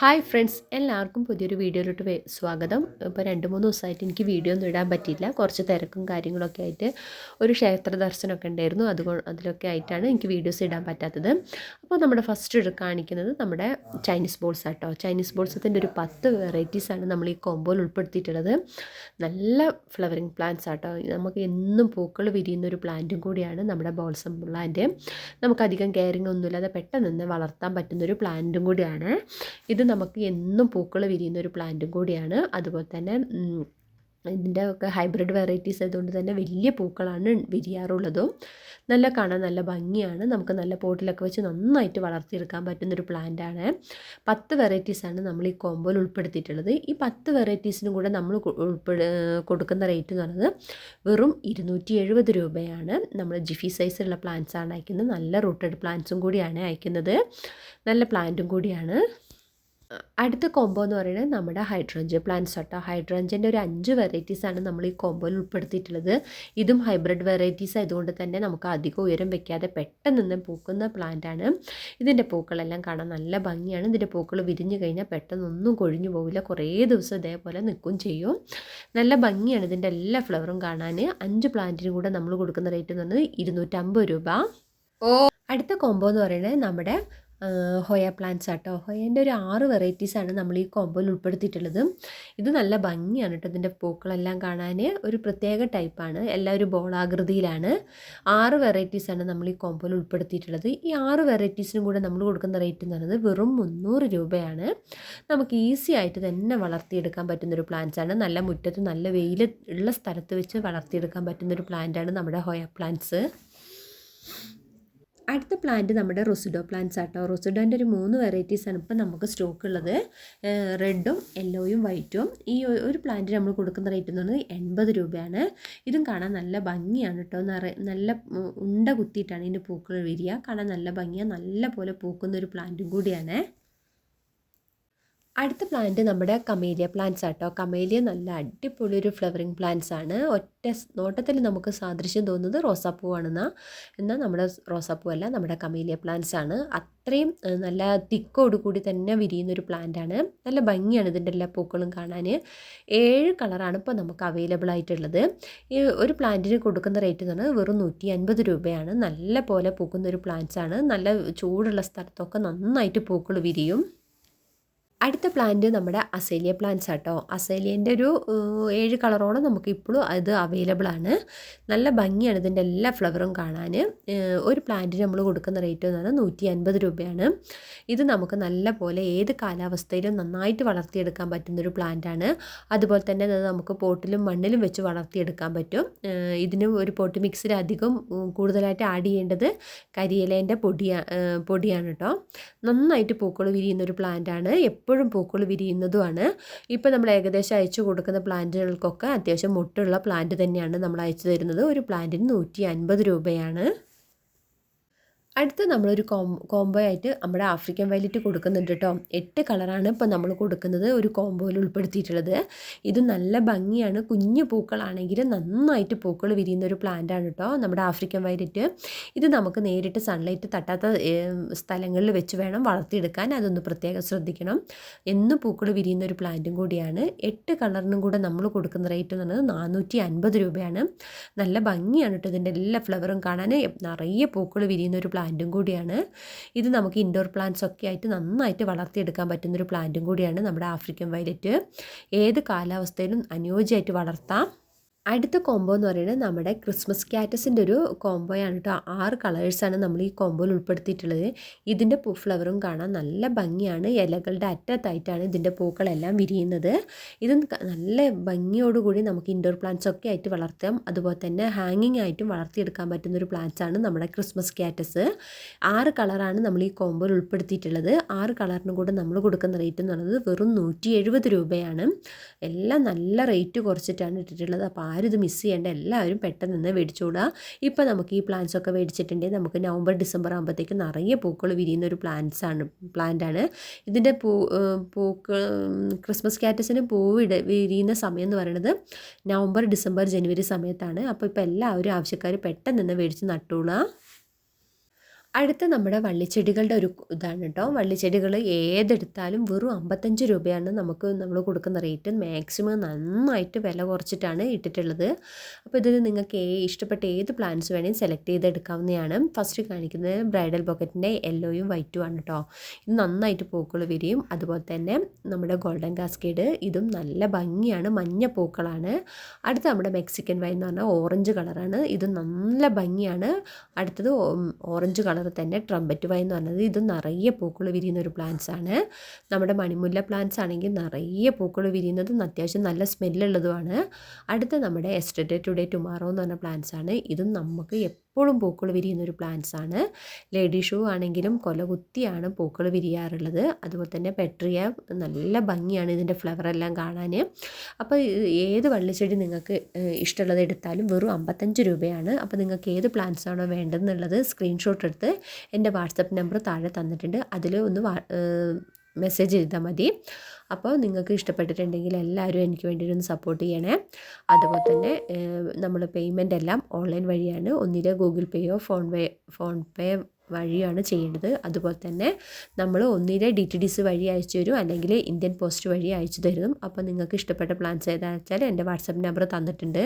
Hi friends എല്ലാവർക്കും പുതിയൊരു വീഡിയോയിലോട്ട് സ്വാഗതം. ഇപ്പോൾ രണ്ട് മൂന്ന് ദിവസമായിട്ട് എനിക്ക് വീഡിയോ ഒന്നും ഇടാൻ പറ്റിയില്ല. കുറച്ച് തിരക്കും കാര്യങ്ങളൊക്കെ ആയിട്ട് ഒരു ക്ഷേത്ര ദർശനമൊക്കെ ഉണ്ടായിരുന്നു. അതുകൊണ്ട് അതിലൊക്കെ ആയിട്ടാണ് എനിക്ക് വീഡിയോസ് ഇടാൻ പറ്റാത്തത്. അപ്പോൾ നമ്മുടെ ഫസ്റ്റ് കാണിക്കുന്നത് നമ്മുടെ ചൈനീസ് ബോൾസ് ആട്ടോ. ചൈനീസ് ബോൾസത്തിന്റെ ഒരു പത്ത് വെറൈറ്റീസാണ് നമ്മൾ ഈ കോമ്പോയിൽ ഉൾപ്പെടുത്തിയിട്ടുള്ളത്. നല്ല ഫ്ലവറിങ് പ്ലാന്റ്സ് ആട്ടോ. നമുക്ക് എന്നും പൂക്കൾ വിരിയുന്ന ഒരു പ്ലാന്റും കൂടിയാണ് നമ്മുടെ ബോൾസം പ്ലാന്റ് നമുക്കധികം കെയറിങ് ഒന്നുമില്ലാതെ പെട്ടെന്ന് തന്നെ വളർത്താൻ പറ്റുന്ന ഒരു പ്ലാന്റും കൂടിയാണ്. ഇത് നമുക്ക് എന്നും പൂക്കൾ വിരിയുന്ന ഒരു പ്ലാന്റും കൂടിയാണ്. അതുപോലെ തന്നെ ഇതിന്റെ ഒക്കെ ഹൈബ്രിഡ് വെറൈറ്റീസ് ആയതുകൊണ്ട് തന്നെ വലിയ പൂക്കളാണ് വിരിയാറുള്ളതും. നല്ല കാണാൻ നല്ല ഭംഗിയാണ്. നമുക്ക് നല്ല പോട്ടിലൊക്കെ വെച്ച് നന്നായിട്ട് വളർത്തിയെടുക്കാൻ പറ്റുന്നൊരു പ്ലാന്റാണ് പത്ത് വെറൈറ്റീസാണ് നമ്മൾ ഈ കോമ്പോയിൽ ഉൾപ്പെടുത്തിയിട്ടുള്ളത്. ഈ പത്ത് വെറൈറ്റീസിനും കൂടെ നമ്മൾ ഉൾപ്പെടു കൊടുക്കുന്ന റേറ്റ് എന്ന് പറയുന്നത് വെറും ഇരുന്നൂറ്റി എഴുപത് രൂപയാണ്. നമ്മൾ ജിഫി സൈസുള്ള പ്ലാന്റ്സാണ് അയക്കുന്നത്. നല്ല റൂട്ടഡ് പ്ലാന്റ്സും കൂടിയാണ് അയക്കുന്നത്. നല്ല പ്ലാന്റും കൂടിയാണ്. അടുത്ത കോംബോ എന്ന് പറയുന്നത് നമ്മുടെ ഹൈഡ്രഞ്ച് പ്ലാന്റ്സ് കേട്ടോ ഹൈഡ്രഞ്ചിന്റെ ഒരു അഞ്ച് വെറൈറ്റീസ് ആണ് നമ്മൾ ഈ കോംബോയിൽ ഉൾപ്പെടുത്തിയിട്ടുള്ളത്. ഇതും ഹൈബ്രിഡ് വെറൈറ്റീസ് ആയതുകൊണ്ട് തന്നെ നമുക്ക് അധികം ഉയരം വെക്കാതെ പെട്ടെന്ന് പൂക്കുന്ന പ്ലാന്റ് ആണ്. ഇതിന്റെ പൂക്കളെല്ലാം കാണാൻ നല്ല ഭംഗിയാണ്. ഇതിന്റെ പൂക്കൾ വിരിഞ്ഞു കഴിഞ്ഞാൽ പെട്ടെന്നൊന്നും കൊഴിഞ്ഞു പോവില്ല. കുറേ ദിവസം ഇതേപോലെ നിൽക്കും ചെയ്യും. നല്ല ഭംഗിയാണ് ഇതിന്റെ എല്ലാ ഫ്ലവറും കാണാൻ. അഞ്ച് പ്ലാന്റിനും കൂടെ നമ്മൾ കൊടുക്കുന്ന റേറ്റ് എന്ന് പറയുന്നത് ഇരുന്നൂറ്റമ്പത് രൂപ. ഓ. അടുത്ത കോംബോ എന്ന് പറയുന്നത് നമ്മുടെ ഹൊയ പ്ലാന്റ്സ് ആട്ടോ. ഹൊയേന്റെ ഒരു ആറ് വെറൈറ്റീസാണ് നമ്മൾ ഈ കോമ്പോയിൽ ഉൾപ്പെടുത്തിയിട്ടുള്ളത്. ഇത് നല്ല ഭംഗിയാണ് കേട്ടോ ഇതിന്റെ പൂക്കളെല്ലാം കാണാൻ ഒരു പ്രത്യേക ടൈപ്പാണ്. എല്ലാം ഒരു ബോളാകൃതിയിലാണ്. ആറ് വെറൈറ്റീസാണ് നമ്മൾ ഈ കോമ്പോയിൽ ഉൾപ്പെടുത്തിയിട്ടുള്ളത്. ഈ ആറ് വെറൈറ്റീസിനും കൂടെ നമ്മൾ കൊടുക്കുന്ന റേറ്റ് എന്ന് പറയുന്നത് വെറും മുന്നൂറ് രൂപയാണ്. നമുക്ക് ഈസി ആയിട്ട് തന്നെ വളർത്തിയെടുക്കാൻ പറ്റുന്നൊരു ആണ്. നല്ല മുറ്റത്ത് നല്ല വെയിൽ ഉള്ള സ്ഥലത്ത് വെച്ച് വളർത്തിയെടുക്കാൻ പറ്റുന്നൊരു പ്ലാന്റാണ് നമ്മുടെ ഹോയ പ്ലാന്റ്സ്. അടുത്ത പ്ലാന്റ് നമ്മുടെ റൊസിഡോ പ്ലാന്റ്സ് ആട്ടോ. റൊസിഡോന്റെ ഒരു മൂന്ന് വെറൈറ്റീസ് ആണ് ഇപ്പം നമുക്ക് സ്റ്റോക്ക് ഉള്ളത്. റെഡും യെല്ലോയും വൈറ്റും ഈ ഒരു പ്ലാന്റ് നമ്മൾ കൊടുക്കുന്ന റേറ്റ് എന്ന് പറയുന്നത് എൺപത് രൂപയാണ്. ഇതും കാണാൻ നല്ല ഭംഗിയാണ് കേട്ടോ നല്ല ഉണ്ട കുത്തിയിട്ടാണ് ഇതിന്റെ പൂക്കൾ വിരിയുക കാണാൻ നല്ല ഭംഗിയാണ് നല്ല പോലെ പൂക്കുന്ന ഒരു പ്ലാന്റും കൂടിയാണ്. അടുത്ത പ്ലാന്റ് നമ്മുടെ കമേലിയ പ്ലാന്റ്സ് ആട്ടോ. കമേലിയ നല്ല അടിപൊളി ഒരു ഫ്ലവറിങ് പ്ലാന്റ്സ് ആണ്. ഒറ്റ നോട്ടത്തിൽ നമുക്ക് സാദൃശ്യം തോന്നുന്നത് റോസാപ്പൂവാണെന്നാ. എന്നാൽ നമ്മുടെ റോസാപ്പൂ അല്ല നമ്മുടെ കമേലിയ പ്ലാന്റ്സ് ആണ്. അത്രയും നല്ല തിക്കോടുകൂടി തന്നെ വിരിയുന്ന ഒരു പ്ലാന്റ് ആണ്. നല്ല ഭംഗിയാണ് ഇതിന്റെ എല്ലാ പൂക്കളും കാണാൻ. ഏഴ് കളറാണ് ഇപ്പോൾ നമുക്ക് അവൈലബിൾ ആയിട്ടുള്ളത്. ഈ ഒരു പ്ലാന്റിന് കൊടുക്കുന്ന റേറ്റ് എന്ന് പറഞ്ഞാൽ വെറും നൂറ്റി അൻപത് രൂപയാണ്. നല്ല പോലെ പൂക്കുന്ന ഒരു പ്ലാന്റ്സ് ആണ്. നല്ല ചൂടുള്ള സ്ഥലത്തൊക്കെ നന്നായിട്ട് പൂക്കൾ വിരിയും. അടുത്ത പ്ലാന്റ് നമ്മുടെ അസേലിയ പ്ലാന്റ്സ് ആട്ടോ. അസേലിയന്റെ ഒരു ഏഴ് കളറോളം നമുക്ക് ഇപ്പോഴും അത് അവൈലബിൾ ആണ്. നല്ല ഭംഗിയാണ് ഇതിന്റെ എല്ലാ ഫ്ലവറും കാണാൻ. ഒരു പ്ലാന്റിന് നമ്മൾ കൊടുക്കുന്ന റേറ്റ് എന്ന് പറഞ്ഞാൽ നൂറ്റി അൻപത് രൂപയാണ്. ഇത് നമുക്ക് നല്ല പോലെ ഏത് കാലാവസ്ഥയിലും നന്നായിട്ട് വളർത്തിയെടുക്കാൻ പറ്റുന്നൊരു പ്ലാന്റാണ് അതുപോലെ തന്നെ അത് നമുക്ക് പോട്ടിലും മണ്ണിലും വെച്ച് വളർത്തിയെടുക്കാൻ പറ്റും. ഇതിന് ഒരു പോട്ട് മിക്സിൽ അധികം കൂടുതലായിട്ട് ആഡ് ചെയ്യേണ്ടത് കരിയിലേന്റെ പൊടിയാ പൊടിയാണ് കേട്ടോ നന്നായിട്ട് പൂക്കൾ വിരിയുന്ന ഒരു പ്ലാന്റാണ് എപ്പോഴും പൂക്കൾ വിരിയുന്നതുമാണ്. ഇപ്പോൾ നമ്മൾ ഏകദേശം അയച്ചു കൊടുക്കുന്ന പ്ലാന്റുകൾക്കൊക്കെ അത്യാവശ്യം മുട്ടുള്ള പ്ലാന്റ് തന്നെയാണ് നമ്മൾ അയച്ചു തരുന്നത്. ഒരു പ്ലാന്റിന് നൂറ്റി രൂപയാണ്. അടുത്ത് നമ്മളൊരു കോം കോംബോ ആയിട്ട് നമ്മുടെ ആഫ്രിക്കൻ വയലറ്റ് കൊടുക്കുന്നുണ്ട് കേട്ടോ എട്ട് കളറാണ് ഇപ്പോൾ നമ്മൾ കൊടുക്കുന്നത് ഒരു കോംബോയിൽ ഉൾപ്പെടുത്തിയിട്ടുള്ളത്. ഇത് നല്ല ഭംഗിയാണ്. കുഞ്ഞു പൂക്കളാണെങ്കിലും നന്നായിട്ട് പൂക്കൾ വിരിയുന്ന ഒരു പ്ലാന്റ് ആണ് കേട്ടോ നമ്മുടെ ആഫ്രിക്കൻ വയലറ്റ് ഇത് നമുക്ക് നേരിട്ട് സൺലൈറ്റ് തട്ടാത്ത സ്ഥലങ്ങളിൽ വെച്ച് വേണം വളർത്തിയെടുക്കാൻ. അതൊന്ന് പ്രത്യേകം ശ്രദ്ധിക്കണം. എന്നും പൂക്കൾ വിരിയുന്ന ഒരു പ്ലാന്റും കൂടിയാണ്. എട്ട് കളറിനും കൂടെ നമ്മൾ കൊടുക്കുന്ന റേറ്റ് എന്ന് പറയുന്നത് നാനൂറ്റി അൻപത് രൂപയാണ്. നല്ല ഭംഗിയാണ് കേട്ടോ ഇതിന്റെ എല്ലാ ഫ്ലവറും കാണാൻ. നിറയെ പൂക്കൾ വിരിയുന്ന ഒരു പ്ലാന്റും കൂടിയാണ്. ഇത് നമുക്ക് ഇൻഡോർ പ്ലാന്റ്സ് ഒക്കെ ആയിട്ട് നന്നായിട്ട് വളർത്തിയെടുക്കാൻ പറ്റുന്നൊരു പ്ലാന്റും കൂടിയാണ് നമ്മുടെ ആഫ്രിക്കൻ വയലറ്റ് ഏത് കാലാവസ്ഥയിലും അനുയോജ്യമായിട്ട് വളർത്താം. അടുത്ത കോംബോ എന്ന് പറയുന്നത് നമ്മുടെ ക്രിസ്മസ് ക്യാറ്റസിന്റെ ഒരു കോംബോയാണ് കേട്ടോ. ആറ് കളേഴ്സാണ് നമ്മൾ ഈ കോംബോയിൽ ഉൾപ്പെടുത്തിയിട്ടുള്ളത്. ഇതിന്റെ പൂ ഫ്ലവറും കാണാൻ നല്ല ഭംഗിയാണ്. ഇലകളുടെ അറ്റത്തായിട്ടാണ് ഇതിന്റെ പൂക്കളെല്ലാം വിരിയുന്നത്. ഇത് നല്ല ഭംഗിയോടുകൂടി നമുക്ക് ഇൻഡോർ പ്ലാന്റ്സ് ഒക്കെ ആയിട്ട് വളർത്താം. അതുപോലെ തന്നെ ഹാങ്ങിങ് ആയിട്ടും വളർത്തിയെടുക്കാൻ പറ്റുന്ന ഒരു പ്ലാന്റ്സ് ആണ് നമ്മുടെ ക്രിസ്മസ് ക്യാറ്റസ് ആറ് കളറാണ് നമ്മൾ ഈ കോംബോയിൽ ഉൾപ്പെടുത്തിയിട്ടുള്ളത്. ആറ് കളറിനും കൂടെ നമ്മൾ കൊടുക്കുന്ന റേറ്റ് എന്ന് പറയുന്നത് വെറും നൂറ്റി രൂപയാണ്. എല്ലാം നല്ല റേറ്റ് കുറച്ചിട്ടാണ് ഇട്ടിട്ടുള്ളത്. അപ്പോൾ ആരും ഇത് മിസ് ചെയ്യേണ്ട എല്ലാവരും പെട്ടെന്ന് തന്നെ മേടിച്ചോടുക ഇപ്പോൾ നമുക്ക് ഈ പ്ലാന്റ്സ് ഒക്കെ മേടിച്ചിട്ടുണ്ടെങ്കിൽ നമുക്ക് നവംബർ ഡിസംബർ ആകുമ്പോഴത്തേക്ക് നിറയെ പൂക്കൾ വിരിയുന്ന ഒരു പ്ലാന്റ്സ് ആണ് പ്ലാന്റ് ആണ്. ഇതിന്റെ പൂ പൂക്കൾ ക്രിസ്മസ് കാറ്റസിന് പൂവിട വിരിയുന്ന സമയം എന്ന് പറയുന്നത് നവംബർ ഡിസംബർ ജനുവരി സമയത്താണ്. അപ്പോൾ ഇപ്പോൾ എല്ലാവരും ആവശ്യക്കാർ പെട്ടെന്ന് തന്നെ മേടിച്ച് നട്ടോളുക. അടുത്ത നമ്മുടെ വള്ളിച്ചെടികളുടെ ഒരു ഇതാണ് കേട്ടോ വള്ളിച്ചെടികൾ ഏതെടുത്താലും വെറും അമ്പത്തഞ്ച് രൂപയാണ് നമുക്ക് നമ്മൾ കൊടുക്കുന്ന റേറ്റ്. മാക്സിമം നന്നായിട്ട് വില കുറച്ചിട്ടാണ് ഇട്ടിട്ടുള്ളത്. അപ്പോൾ ഇതിൽ നിങ്ങൾക്ക് ഇഷ്ടപ്പെട്ട ഏത് പ്ലാന്റ്സ് വേണേലും സെലക്ട് ചെയ്തെടുക്കാവുന്നതാണ്. ഫസ്റ്റ് കാണിക്കുന്നത് ബ്രൈഡൽ ബോക്കറ്റിന്റെ യെല്ലോയും വൈറ്റും ആണ് കേട്ടോ ഇത് നന്നായിട്ട് പൂക്കൾ വിരിയും. അതുപോലെ തന്നെ നമ്മുടെ ഗോൾഡൻ കാസ്കേഡ്. ഇതും നല്ല ഭംഗിയാണ്. മഞ്ഞ പൂക്കളാണ്. അടുത്ത നമ്മുടെ മെക്സിക്കൻ വൈൻ എന്ന് പറഞ്ഞാൽ ഓറഞ്ച് കളറാണ്. ഇത് നല്ല ഭംഗിയാണ്. അടുത്തത് ഓറഞ്ച് കളർ തന്നെ ട്രംബറ്റ് വൈ എന്ന് പറഞ്ഞത് ഇത് നിറയെ പൂക്കൾ വിരിയുന്ന ഒരു പ്ലാന്റ്സ് ആണ്. നമ്മുടെ മണിമുല്ല പ്ലാന്റ്സ് ആണെങ്കിൽ നിറയെ പൂക്കൾ വിരിയുന്നതും അത്യാവശ്യം നല്ല സ്മെല്ലുള്ളതുമാണ് അടുത്ത നമ്മുടെ എസ്റ്റഡേ ടുഡേ ടുമാറോ എന്ന് പറഞ്ഞ പ്ലാന്റ്സ് ആണ്. ഇതും നമുക്ക് എപ്പോഴും പൂക്കൾ വിരിയുന്ന ഒരു പ്ലാന്റ്സ് ആണ്. ലേഡി ഷൂ ആണെങ്കിലും കൊലകുത്തിയാണ് പൂക്കൾ വിരിയാറുള്ളത്. അതുപോലെ തന്നെ പെട്രിയ നല്ല ഭംഗിയാണ് ഇതിന്റെ ഫ്ലവർ എല്ലാം കാണാൻ അപ്പോൾ ഏത് വള്ളിച്ചെടി നിങ്ങൾക്ക് ഇഷ്ടമുള്ളത് എടുത്താലും വെറും അമ്പത്തഞ്ച് രൂപയാണ്. അപ്പോൾ നിങ്ങൾക്ക് ഏത് പ്ലാന്റ്സ് ആണോ വേണ്ടതെന്നുള്ളത് സ്ക്രീൻഷോട്ട് എടുത്ത് എന്റെ വാട്സപ്പ് നമ്പർ താഴെ തന്നിട്ടുണ്ട്. അതിൽ ഒന്ന് മെസ്സേജ് ചെയ്താൽ മതി. അപ്പോൾ നിങ്ങൾക്ക് ഇഷ്ടപ്പെട്ടിട്ടുണ്ടെങ്കിൽ എല്ലാവരും എനിക്ക് വേണ്ടി ഒന്ന് സപ്പോർട്ട് ചെയ്യണേ. അതുപോലെ തന്നെ നമ്മൾ പേയ്മെന്റ് എല്ലാം ഓൺലൈൻ വഴിയാണ്. ഒന്നിലെ ഗൂഗിൾ പേയോ ഫോൺ പേ ഫോൺ പേ വഴിയാണ് ചെയ്യേണ്ടത്. അതുപോലെ തന്നെ നമ്മൾ ഒന്നിലെ ഡി ടി ഡി സി വഴി അയച്ചു തരും അല്ലെങ്കിൽ ഇന്ത്യൻ പോസ്റ്റ് വഴി അയച്ചു തരും. അപ്പോൾ നിങ്ങൾക്ക് ഇഷ്ടപ്പെട്ട പ്ലാൻസ് ഏതാണെന്ന് വെച്ചാൽ എന്റെ വാട്സപ്പ് നമ്പർ തന്നിട്ടുണ്ട്.